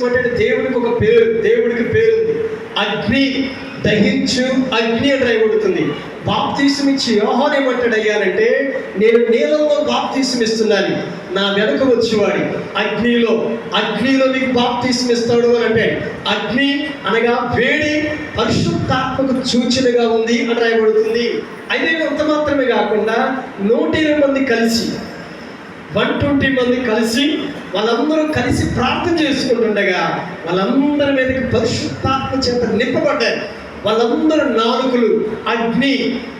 తీసుకుంటే దేవుడికి ఒక పేరు దేవుడికి పేరు ఉంది అగ్ని దహించు అగ్ని అని రాయబడుతుంది. బాప్తీసం ఇచ్చి యోహాన్ ఏమంటాడు అయ్యానంటే నేను నీళ్ళలో బాప్తీసం ఇస్తున్నాను. నా వెనక వచ్చేవాడి అగ్నిలో. అగ్నిలో నీకు బాప్తీసం ఇస్తాడు అని అంటే అగ్ని అనగా వేడి పరిశుద్ధాత్మకు సూచనగా ఉంది అని రాయబడుతుంది. అయితే అంత మాత్రమే కాకుండా నూట ఇరవై మంది కలిసి వన్ ట్వంటీ మంది కలిసి వాళ్ళందరూ కలిసి ప్రార్థన చేసుకుంటుండగా వాళ్ళందరి మీదకి పరిశుద్ధాత్మ చేత నింపబడ్డారు వాళ్ళందరూ నాలుకలు అగ్ని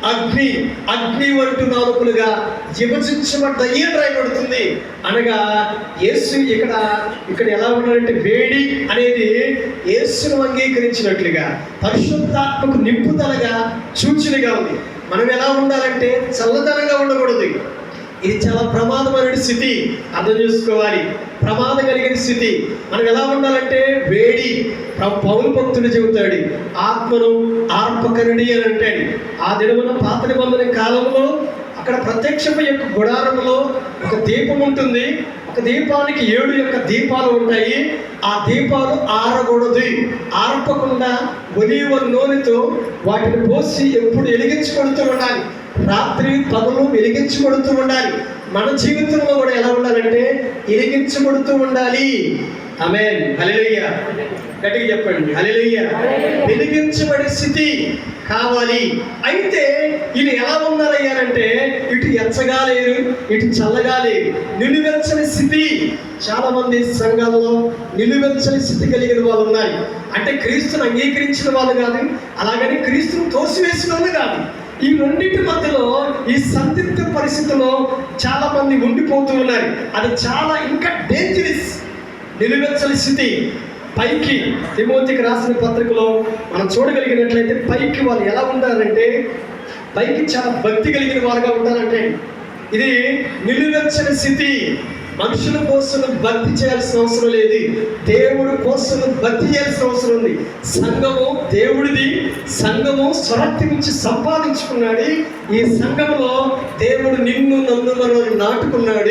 అగ్ని అగ్ని వంటి నాలుకలుగా విభజించబడ్డ అని రాయబడుతుంది అనగా యేసు ఇక్కడ ఇక్కడ ఎలా ఉన్నారంటే వేడి అనేది యేసును అంగీకరించినట్లుగా పరిశుద్ధాత్మకు నింపుదలగా సూచనగా ఉంది. మనం ఎలా ఉండాలంటే చల్లదనంగా ఉండకూడదు. ఇది చాలా ప్రమాదమైన స్థితి అర్థం చేసుకోవాలి. ప్రమాదం కలిగిన స్థితి. మనం ఎలా ఉండాలంటే వేడి పౌరు భక్తుడు చెబుతాడు ఆత్మను ఆర్పకరుడి అని అంటాడు. ఆ దినమున పాత నిబంధన కాలంలో అక్కడ ప్రత్యక్షపు యొక్క గుడారంలో ఒక దీపం ఉంటుంది. ఒక దీపానికి ఏడు యొక్క దీపాలు ఉంటాయి. ఆ దీపాలు ఆరకూడదు. ఆర్పకుండా ఒలివ నూనెతో వాటిని పోసి ఎప్పుడు వెలిగించుకుంటూ ఉండాలి. రాత్రి పగలు వెలిగించబడుతూ ఉండాలి. మన జీవితంలో కూడా ఎలా ఉండాలంటే వెలిగించబడుతూ ఉండాలి. ఆమె హల్లెలూయా గట్టిగా చెప్పండి. హల్లెలూయా వెలిగించబడే స్థితి కావాలి. అయితే ఇది ఎలా ఉన్నారయ్యారంటే ఇటు ఎచ్చగా లేరు ఇటు చల్లగా లేరు నిలువెచ్చని స్థితి. చాలా మంది సంఘాలలో నిలువెచ్చని స్థితి కలిగిన వాళ్ళు ఉన్నారు. అంటే క్రీస్తుని అంగీకరించిన వాళ్ళు కాదు అలాగని క్రీస్తుని తోసివేసిన వాళ్ళు కాదు. ఈ రెండింటి మధ్యలో ఈ సందిగ్ధ పరిస్థితిలో చాలా మంది ఉండిపోతూ ఉన్నారు. అది చాలా ఇంకా డేంజరస్ నిలువెచ్చని స్థితి. పైకి తిమోతికి రాసిన పత్రికలో మనం చూడగలిగినట్లయితే పైకి వాళ్ళు ఎలా ఉంటారంటే పైకి చాలా భక్తి కలిగిన వారుగా ఉంటారంటే ఇది నిలువెచ్చని స్థితి. మనుషుల కోసం భక్తి చేయాల్సిన అవసరం లేదు. దేవుడు కోసం భక్తి చేయాల్సిన అవసరం ఉంది. సంఘము దేవుడిది. సంఘము స్వరక్తి నుంచి సంపాదించుకున్నాడు. ఈ సంఘంలో దేవుడు నిన్ను నన్ను మనం నాటుకున్నాడు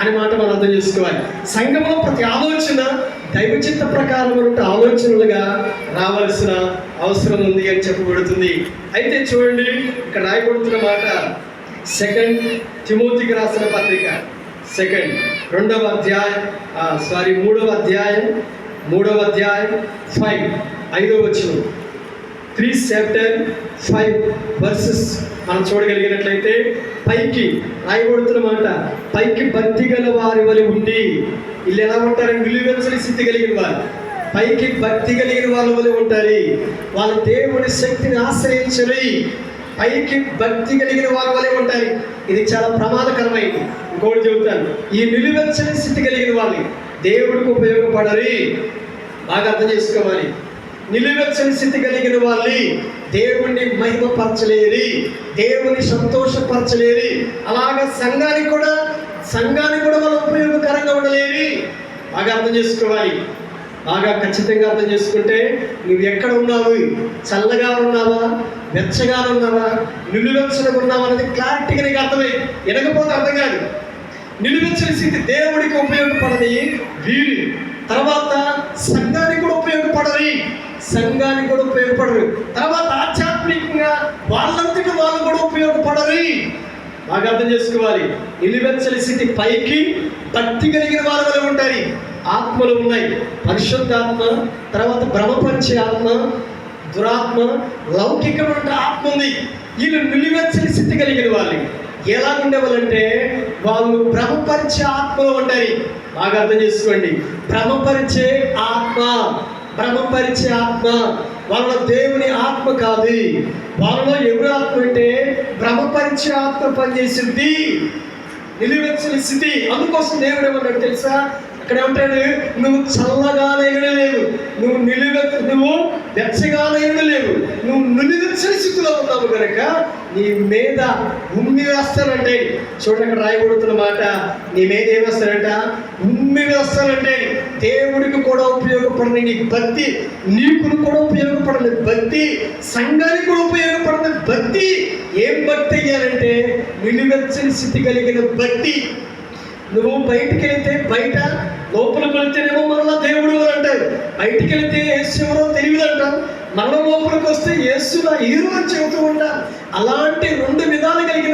అని మాట మనం అర్థం చేసుకోవాలి. సంఘంలో ప్రతి ఆలోచన దైవచిత్త ప్రకారం ఉన్నట్టు ఆలోచనలుగా రావాల్సిన అవసరం ఉంది అని చెప్పబడుతుంది. అయితే చూడండి ఇక్కడ రాయబడుతున్న మాట. సెకండ్ తిమోతికి రాసిన పత్రిక. సెకండ్ రెండవ అధ్యాయం సారీ మూడవ అధ్యాయం మూడవ అధ్యాయం ఫైవ్ ఐదవ వచ్చిన త్రీ చాప్టర్ ఫైవ్ వర్సెస్ మనం చూడగలిగినట్లయితే పైకి రాయబడుతున్నమాట పైకి భక్తి గల వారి వలె ఉండి. వీళ్ళు ఎలా ఉంటారని విలువెచ్చని స్థితి కలిగిన వారు. పైకి భక్తి కలిగిన వాళ్ళ వలె ఉంటారు వాళ్ళ దేవుడి శక్తిని ఆశ్రయించని పైకి భక్తి కలిగిన వారి వలె ఉంటాయి. ఇది చాలా ప్రమాదకరమైంది ఇంకోటి చెబుతాను ఈ నిలువెచ్చని స్థితి కలిగిన వాళ్ళు దేవుడికి ఉపయోగపడరి. బాగా అర్థం చేసుకోవాలి. నిలువెచ్చని స్థితి కలిగిన వాళ్ళు దేవుణ్ణి మహిమపరచలేరు దేవుని సంతోషపరచలేరు అలాగా సంఘానికి కూడా సంఘానికి కూడా వాళ్ళు ఉపయోగకరంగా ఉండలేరు. బాగా అర్థం చేసుకోవాలి. బాగా ఖచ్చితంగా అర్థం చేసుకుంటే నువ్వు ఎక్కడ ఉన్నావు? చల్లగా ఉన్నావా? వెచ్చగా ఉన్నావా? నిలువెచ్చగా ఉన్నావా అనేది క్లారిటీగా నీకు అర్థమై ఎనకపోతే అర్థం కాదు. నిలువెచ్చని స్థితి దేవుడికి ఉపయోగపడని వీరి తర్వాత సంఘానికి కూడా ఉపయోగపడని సంఘానికి కూడా ఉపయోగపడరు. తర్వాత ఆధ్యాత్మికంగా వాళ్ళంతటి వాళ్ళు కూడా ఉపయోగపడరు. బాగా అర్థం చేసుకోవాలి. నిలువెచ్చని స్థితి పైకి భక్తి కలిగిన వాళ్ళ వల్ల ఉంటాయి ఆత్మలు ఉన్నాయి. పరిశుద్ధాత్మ తర్వాత భ్రమపరిచే ఆత్మ దురాత్మ లౌకికమైన ఆత్మ ఉంది. వీళ్ళు నిలివెచ్చని స్థితి కలిగిన వాళ్ళు. ఎలా ఉండేవాళ్ళంటే వాళ్ళు భ్రమపరిచే ఆత్మలో ఉంటాయి బాగా అర్థం చేసుకోండి. భ్రమపరిచే ఆత్మ భ్రమపరిచే ఆత్మ. వాళ్ళ దేవుని ఆత్మ కాదు. వాళ్ళలో ఎవరు ఆత్మ అంటే భ్రమపరిచే ఆత్మ పనిచేసింది. నిలువెచ్చని స్థితి. అందుకోసం దేవుడు ఏమన్నాడు తెలుసా? అక్కడ ఏమంటాడు నువ్వు చల్లగానే లేవు. నువ్వు నిలువ నువ్వు వెచ్చగానే లేవు. నువ్వు నిలువెచ్చని స్థితిలో ఉన్నావు కనుక నీ మీద ఉమ్మి వేస్తానంటే చూడండి అక్కడ రాయబడుతున్న మాట నీ మీద ఏమేస్తానంట ఉమ్మి వేస్తానంటే దేవుడికి కూడా ఉపయోగపడని నీ భక్తి నీకు కూడా ఉపయోగపడని భక్తి సంఘానికి కూడా ఉపయోగపడని భక్తి ఏం భక్తి అయ్యారంటే నిలువెచ్చని స్థితి కలిగిన భక్తి నువ్వు బయటికి వెళితే బయట లోపలికి వెళితేనేమో మరలా దేవుడు అని అంటారు. బయటికి వెళితే యేసు ఎవరో తెలియదు అంటారు మన లోపలికి వస్తే యేసులా హీరో అని చెబుతూ ఉంటారు. అలాంటి రెండు విధాలు కలిగిన